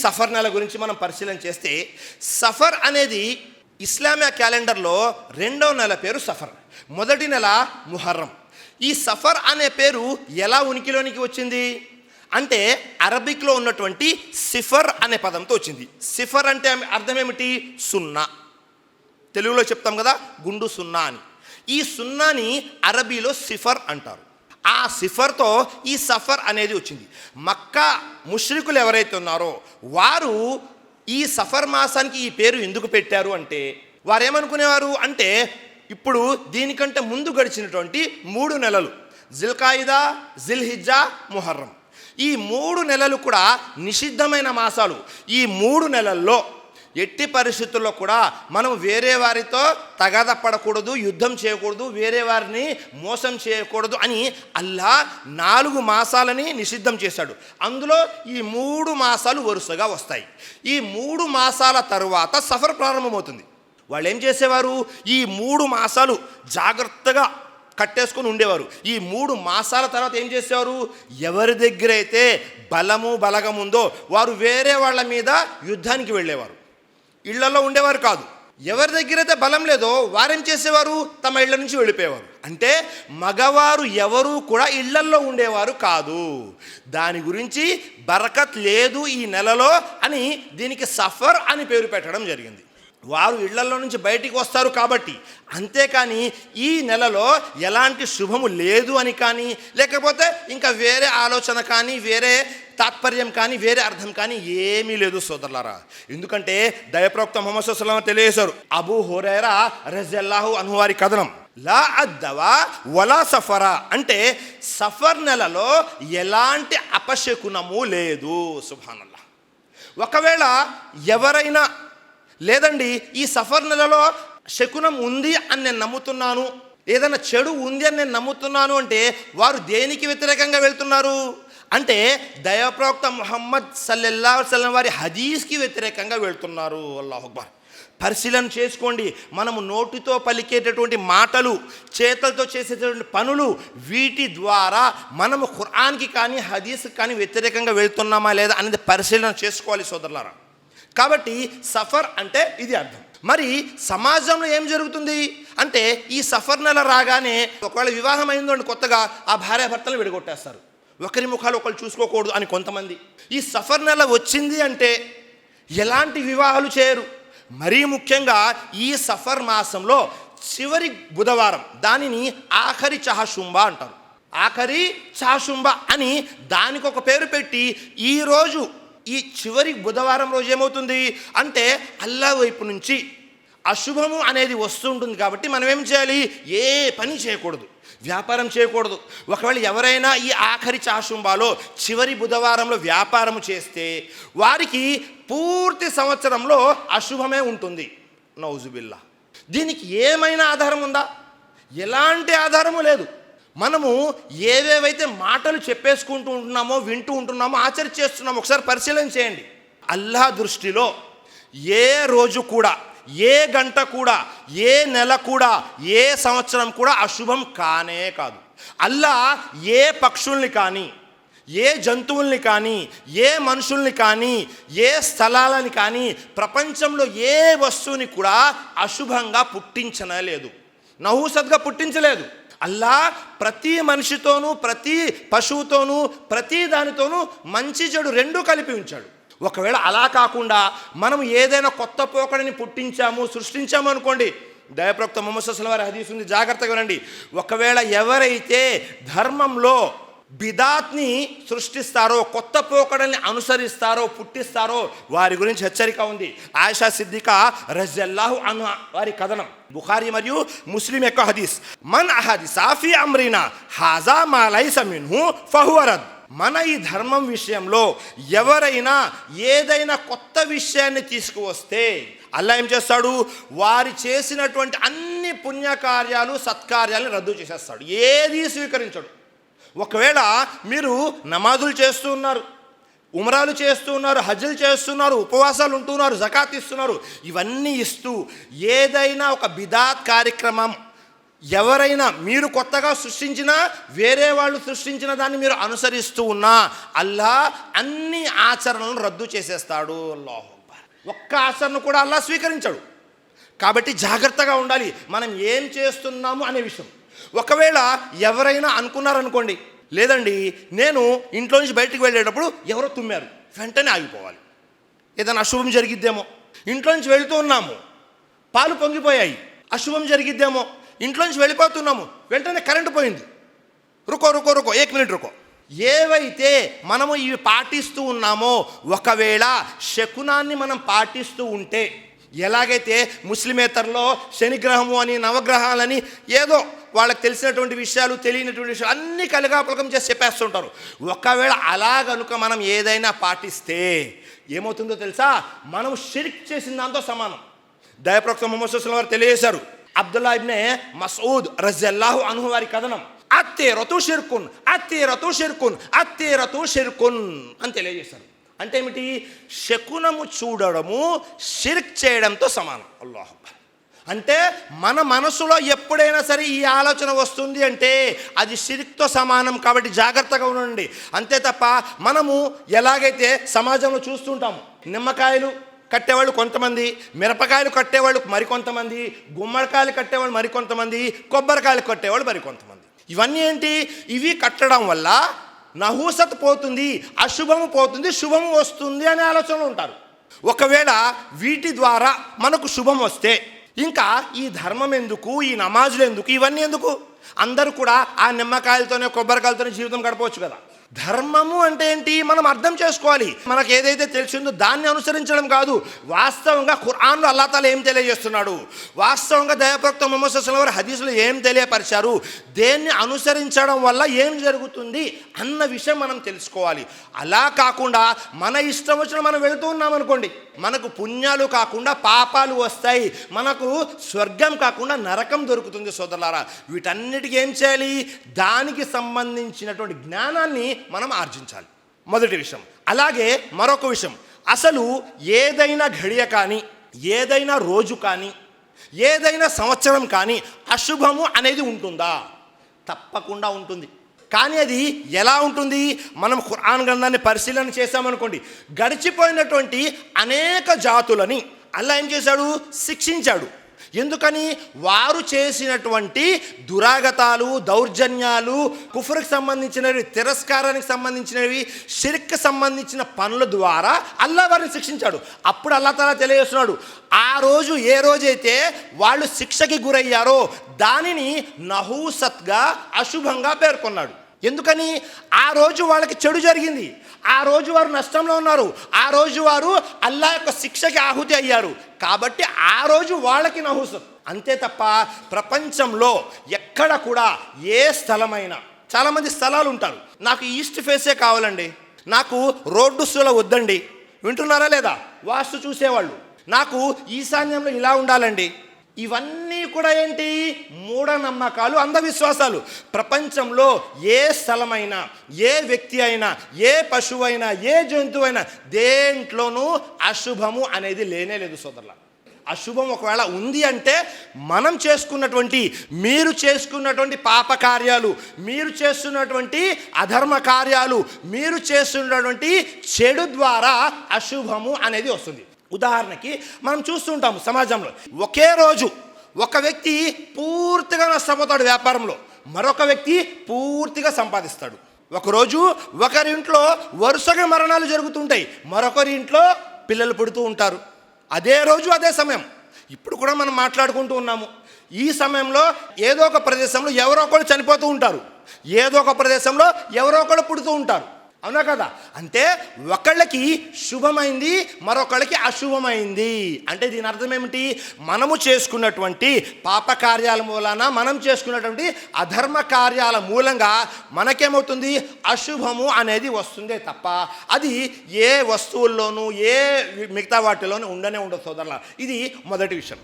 Suffer నెల గురించి మనం పరిశీలన చేస్తే సఫర్ అనేది ఇస్లామియా క్యాలెండర్లో రెండవ నెల పేరు సఫర్. మొదటి నెల ముహర్రం. ఈ సఫర్ అనే పేరు ఎలా ఉనికిలోనికి వచ్చింది? అంటే అరబిక్లో ఉన్నటువంటి సిఫర్ అనే పదంతో వచ్చింది. సిఫర్ అంటే అర్థం ఏమిటి? సున్నా. తెలుగులో చెప్తాం కదా గుండు సున్నా అని. ఈ సున్నాని అరబీలో సిఫర్ అంటారు. ఆ సిఫర్తో ఈ సఫర్ అనేది వచ్చింది. మక్కా ముష్రికులు ఎవరైతే ఉన్నారో వారు ఈ సఫర్ మాసానికి ఈ పేరు ఎందుకు పెట్టారు అంటే వారు ఏమనుకునేవారు అంటే ఇప్పుడు దీనికంటే ముందు గడిచినటువంటి మూడు నెలలు జిల్కాయిదా జిల్హిజ్జా ముహర్రం. ఈ మూడు నెలలు కూడా నిషిద్ధమైన మాసాలు. ఈ మూడు నెలల్లో ఎట్టి పరిస్థితుల్లో కూడా మనం వేరే వారితో తగాద పడకూడదు యుద్ధం చేయకూడదు వేరే వారిని మోసం చేయకూడదు అని అల్లా నాలుగు మాసాలని నిషిద్ధం చేశాడు. అందులో ఈ మూడు మాసాలు వరుసగా వస్తాయి. ఈ మూడు మాసాల తరువాత సఫర్ ప్రారంభమవుతుంది. వాళ్ళు ఏం చేసేవారు? ఈ మూడు మాసాలు జాగ్రత్తగా కట్టేసుకొని ఉండేవారు. ఈ మూడు మాసాల తర్వాత ఏం చేసేవారు? ఎవరి దగ్గర అయితే బలము బలగముందో వారు వేరే వాళ్ళ మీద యుద్ధానికి వెళ్ళేవారు. ఇళ్ళలో ఉండేవారు కాదు. ఎవరి దగ్గర అయితే బలం లేదో వారేం చేసేవారు? తమ ఇళ్ళ నుంచి వెళ్ళిపోయేవారు. అంటే మగవారు ఎవరు కూడా ఇళ్ళల్లో ఉండేవారు కాదు. దాని గురించి బరకత్ లేదు ఈ నెలలో అని దీనికి సఫర్ అని పేరు పెట్టడం జరిగింది. వారు ఇళ్ళలో నుంచి బయటికి వస్తారు కాబట్టి. అంతేకాని ఈ నెలలో ఎలాంటి శుభము లేదు అని కానీ లేకపోతే ఇంకా వేరే ఆలోచన కానీ వేరే తాత్పర్యం కానీ వేరే అర్థం కానీ ఏమీ లేదు సోదరులారా. ఎందుకంటే దయప్రోక్త మొహమ్మద్ సుల్లాం తెలియజేశారు అబూ హురైరా రజల్లాహు అనువారి కథనం. లా అద్దవా వలా సఫరా అంటే సఫర్ నెలలో ఎలాంటి అపశకునము లేదు సుభానల్లా. ఒకవేళ ఎవరైనా లేదండి ఈ సఫర్ నెలలో శకునం ఉంది అని నేను నమ్ముతున్నాను. ఏదైనా చెడు ఉంది అని నేను నమ్ముతున్నాను అంటే వారు దేనికి వ్యతిరేకంగా వెళ్తున్నారు? అంటే దయప్రవక్త ముహమ్మద్ సల్లెల్లా సల్లం వారి హదీస్కి వ్యతిరేకంగా వెళ్తున్నారు. అల్లాహ్ పరిశీలన చేసుకోండి. మనము నోటితో పలికేటటువంటి మాటలు చేతలతో చేసేటటువంటి పనులు వీటి ద్వారా మనము ఖురాన్కి కానీ హదీస్కి కానీ వ్యతిరేకంగా వెళ్తున్నామా లేదా అనేది పరిశీలన చేసుకోవాలి సోదరులారా. కాబట్టి సఫర్ అంటే ఇది అర్థం. మరి సమాజంలో ఏం జరుగుతుంది? అంటే ఈ సఫర్ నెల రాగానే ఒకవేళ వివాహం అయిందండి కొత్తగా ఆ భార్యాభర్తలు విడగొట్టేస్తారు. ఒకరి ముఖాలు ఒకరు చూసుకోకూడదు అని కొంతమంది. ఈ సఫర్ నెల వచ్చింది అంటే ఎలాంటి వివాహాలు చేయరు. మరీ ముఖ్యంగా ఈ సఫర్ మాసంలో చివరి బుధవారం దానిని ఆఖరి చహశుంభ అంటారు. ఆఖరి చాశుంబ అని దానికి ఒక పేరు పెట్టి ఈరోజు ఈ చివరి బుధవారం రోజు ఏమవుతుంది అంటే అల్లా వైపు నుంచి అశుభము అనేది వస్తుంటుంది కాబట్టి మనం ఏం చేయాలి? ఏ పని చేయకూడదు. వ్యాపారం చేయకూడదు. ఒకవేళ ఎవరైనా ఈ ఆఖరి చాశుంబాలో చివరి బుధవారంలో వ్యాపారం చేస్తే వారికి పూర్తి సంవత్సరంలో అశుభమే ఉంటుంది. నౌజుబిల్లా. దీనికి ఏమైనా ఆధారం ఉందా? ఎలాంటి ఆధారము లేదు. మనము ఏవేవైతే మాటలు చెప్పేసుకుంటూ ఉంటున్నామో వింటూ ఉంటున్నామో ఆచరి చేస్తున్నామో ఒకసారి పరిశీలన చేయండి. అల్లాహ్ దృష్టిలో ఏ రోజు కూడా ఏ గంట కూడా ఏ నెల కూడా ఏ సంవత్సరం కూడా అశుభం కానే కాదు. అల్లా ఏ పక్షుల్ని కానీ ఏ జంతువుల్ని కానీ ఏ మనుషుల్ని కానీ ఏ స్థలాలని కానీ ప్రపంచంలో ఏ వస్తువుని కూడా అశుభంగా పుట్టించనలేదు. నహూసద్గా పుట్టించలేదు. అల్లా ప్రతి మనిషితోనూ ప్రతి పశువుతోనూ ప్రతి దానితోనూ మంచి చెడు రెండూ కలిపి ఉంచాడు. ఒకవేళ అలా కాకుండా మనం ఏదైనా కొత్త పోకడిని పుట్టించాము సృష్టించాము అనుకోండి దయప్రక్త మొహమ్మద్ అసలు వారి హదీస్ ఉంది జాగ్రత్తగా వినండి. ఒకవేళ ఎవరైతే ధర్మంలో బిదాత్ని సృష్టిస్తారో కొత్త పోకడల్ని అనుసరిస్తారో పుట్టిస్తారో వారి గురించి హెచ్చరిక ఉంది. ఆయిషా సిద్దిక రజల్లాహు అను వారి కథనం. బుఖారి మరియు ముస్లిం యొక్క హదీస్. మన్ అహది సాఫీ అమ్రీనా హాజా మాలై సమిన్హు ఫహువరద్ మన ఈ ధర్మం విషయంలో ఎవరైనా ఏదైనా కొత్త విషయాన్ని తీసుకువస్తే అల్లా ఏం చేస్తాడు? వారి చేసినటువంటి అన్ని పుణ్యకార్యాలు సత్కార్యాలను రద్దు చేసేస్తాడు. ఏది స్వీకరించడు. ఒకవేళ మీరు నమాజులు చేస్తూ ఉన్నారు ఉమరాలు చేస్తూ ఉన్నారు హజ్జులు చేస్తున్నారు ఉపవాసాలు ఉంటున్నారు జకాత్ ఇస్తున్నారు ఇవన్నీ ఇస్తూ ఏదైనా ఒక బిదాత్ కార్యక్రమం ఎవరైనా మీరు కొత్తగా సృష్టించినా వేరే వాళ్ళు సృష్టించిన దాన్ని మీరు అనుసరిస్తూ ఉన్నా అల్లా అన్ని ఆచరణలను రద్దు చేసేస్తాడు. అల్లాహు ఒక్క ఆచరణ కూడా అల్లా స్వీకరించాడు. కాబట్టి జాగ్రత్తగా ఉండాలి. మనం ఏం చేస్తున్నాము అనే విషయం. ఒకవేళ ఎవరైనా అనుకున్నారనుకోండి లేదండి నేను ఇంట్లో నుంచి బయటికి వెళ్ళేటప్పుడు ఎవరో తుమ్మారు వెంటనే ఆగిపోవాలి. ఏదైనా అశుభం జరిగిద్దేమో ఇంట్లో నుంచి వెళుతూ ఉన్నాము పాలు పొంగిపోయాయి అశుభం జరిగిద్దేమో ఇంట్లో నుంచి వెళ్ళిపోతున్నాము వెంటనే కరెంటు పోయింది. రుకో రుకో రుకో ఏక్ మినిట్ రుకో. ఏవైతే మనము ఇవి పాటిస్తూ ఉన్నామో ఒకవేళ శకునాన్ని మనం పాటిస్తూ ఉంటే ఎలాగైతే ముస్లిమేతరలో శనిగ్రహము అని నవగ్రహాలని ఏదో వాళ్ళకి తెలిసినటువంటి విషయాలు తెలియనటువంటి విషయాలు అన్నీ కలిగాపలకం చేసి చెప్పేస్తుంటారు. ఒకవేళ అలాగనుక మనం ఏదైనా పాటిస్తే ఏమవుతుందో తెలుసా? మనం షిరిక్ చేసిన దాంతో సమానం. దయప్రక్త మొహమ్మద్ వారు తెలియజేశారు. అబ్దుల్లా ఇబ్నే మసూద్ రజల్లాహు అనుహు వారి కథనం. అత్తేరతు షిర్కున్ అత్తేరతు షిర్కున్ అత్తేరతు షిర్కున్ అని తెలియజేశారు. అంటే ఏమిటి శకునము చూడడము షిర్క్ చేయడంతో సమానం. అల్లాహ్ అంటే మన మనసులో ఎప్పుడైనా సరే ఈ ఆలోచన వస్తుంది అంటే అది షిరిక్తో సమానం కాబట్టి జాగ్రత్తగా ఉండండి. అంతే తప్ప మనము ఎలాగైతే సమాజంలో చూస్తుంటాము నిమ్మకాయలు కట్టేవాళ్ళు కొంతమంది మిరపకాయలు కట్టేవాళ్ళు మరికొంతమంది గుమ్మడికాయలు కట్టేవాళ్ళు మరికొంతమంది కొబ్బరికాయలు కట్టేవాళ్ళు మరికొంతమంది. ఇవన్నీ ఏంటి? ఇవి కట్టడం వల్ల నహూసత్ పోతుంది అశుభము పోతుంది శుభము వస్తుంది అనే ఆలోచనలు ఉంటారు. ఒకవేళ వీటి ద్వారా మనకు శుభం వస్తే ఇంకా ఈ ధర్మం ఎందుకు ఈ నమాజులు ఎందుకు ఇవన్నీ ఎందుకు? అందరూ కూడా ఆ నిమ్మకాయలతోనే కొబ్బరికాయలతోనే జీవితం గడపవచ్చు కదా. ధర్మము అంటే ఏంటి? మనం అర్థం చేసుకోవాలి. మనకు ఏదైతే తెలిసిందో దాన్ని అనుసరించడం కాదు. వాస్తవంగా ఖురాన్లో అల్లాతాలు ఏం తెలియజేస్తున్నాడు? వాస్తవంగా దయాప్రక్త మొహమ్మద్ వారి హదీసులు ఏం తెలియపరిచారు? దేన్ని అనుసరించడం వల్ల ఏం జరుగుతుంది అన్న విషయం మనం తెలుసుకోవాలి. అలా కాకుండా మన ఇష్టం వచ్చిన మనం వెళుతూ ఉన్నాం అనుకోండి. మనకు పుణ్యాలు కాకుండా పాపాలు వస్తాయి. మనకు స్వర్గం కాకుండా నరకం దొరుకుతుంది సోదరులారా. వీటన్నిటికీ ఏం చేయాలి? దానికి సంబంధించినటువంటి జ్ఞానాన్ని మనం ఆర్జించాలి. మొదటి విషయం. అలాగే మరొక విషయం. అసలు ఏదైనా ఘడియ కానీ ఏదైనా రోజు కానీ ఏదైనా సంవత్సరం కానీ అశుభము అనేది ఉంటుందా? తప్పకుండా ఉంటుంది. కానీ అది ఎలా ఉంటుంది? మనం ఖురాన్ గ్రంథాన్ని పరిశీలన చేశామనుకోండి. గడిచిపోయినటువంటి అనేక జాతులని అల్లా ఏం చేశాడు? శిక్షించాడు. ఎందుకని? వారు చేసినటువంటి దురాగతాలు దౌర్జన్యాలు కుఫర్కి సంబంధించినవి తిరస్కారానికి సంబంధించినవి షిర్క్ సంబంధించిన పనుల ద్వారా అల్లా వారిని శిక్షించాడు. అప్పుడు అల్లా తలా తెలియజేస్తున్నాడు. ఆ రోజు ఏ రోజైతే వాళ్ళు శిక్షకి గురయ్యారో దానిని నహూసత్గా అశుభంగా పేర్కొన్నాడు. ఎందుకని ఆ రోజు వాళ్ళకి చెడు జరిగింది. ఆ రోజు వారు నష్టంలో ఉన్నారు. ఆ రోజు వారు అల్లా యొక్క శిక్షకి ఆహుతి అయ్యారు. కాబట్టి ఆ రోజు వాళ్ళకి నహుసం. అంతే తప్ప ప్రపంచంలో ఎక్కడ కూడా ఏ స్థలమైనా చాలామంది స్థలాలు ఉంటారు. నాకు ఈస్ట్ ఫేసే కావాలండి. నాకు రోడ్డు సుల వద్దండి. వింటున్నారా లేదా? వాస్తు చూసేవాళ్ళు. నాకు ఈశాన్యంలో ఇలా ఉండాలండి. ఇవన్నీ కూడా ఏంటి? మూఢనమ్మకాలు అంధవిశ్వాసాలు. ప్రపంచంలో ఏ స్థలమైనా ఏ వ్యక్తి అయినా ఏ పశువైనా ఏ జంతువైనా దేంట్లోనూ అశుభము అనేది లేనే లేదు సోదరుల అశుభం ఒకవేళ ఉంది అంటే మనం చేసుకున్నటువంటి మీరు చేసుకున్నటువంటి పాప కార్యాలు మీరు చేస్తున్నటువంటి అధర్మ కార్యాలు మీరు చేస్తున్నటువంటి చెడు ద్వారా అశుభము అనేది వస్తుంది. ఉదాహరణకి మనం చూస్తుంటాము సమాజంలో. ఒకే రోజు ఒక వ్యక్తి పూర్తిగా నష్టపోతాడు వ్యాపారంలో. మరొక వ్యక్తి పూర్తిగా సంపాదిస్తాడు. ఒకరోజు ఒకరి ఇంట్లో వరుసగా మరణాలు జరుగుతుంటాయి. మరొకరి ఇంట్లో పిల్లలు పుడుతూ ఉంటారు. అదే రోజు అదే సమయం. ఇప్పుడు కూడా మనం మాట్లాడుకుంటూ ఉన్నాము. ఈ సమయంలో ఏదో ఒక ప్రదేశంలో ఎవరో ఒకరు చనిపోతూ ఉంటారు. ఏదో ఒక ప్రదేశంలో ఎవరో ఒకరు పుడుతూ ఉంటారు. అవునా కదా? అంటే ఒకళ్ళకి శుభమైంది మరొకళ్ళకి అశుభమైంది. అంటే దీని అర్థం ఏమిటి? మనము చేసుకున్నటువంటి పాప కార్యాల మూలాన మనం చేసుకున్నటువంటి అధర్మ కార్యాల మూలంగా మనకేమవుతుంది? అశుభము అనేది వస్తుందే తప్ప అది ఏ వస్తువుల్లోనూ ఏ మిగతా వాటిలోనూ ఉండనే ఉండదు సోదరుల ఇది మొదటి విషయం.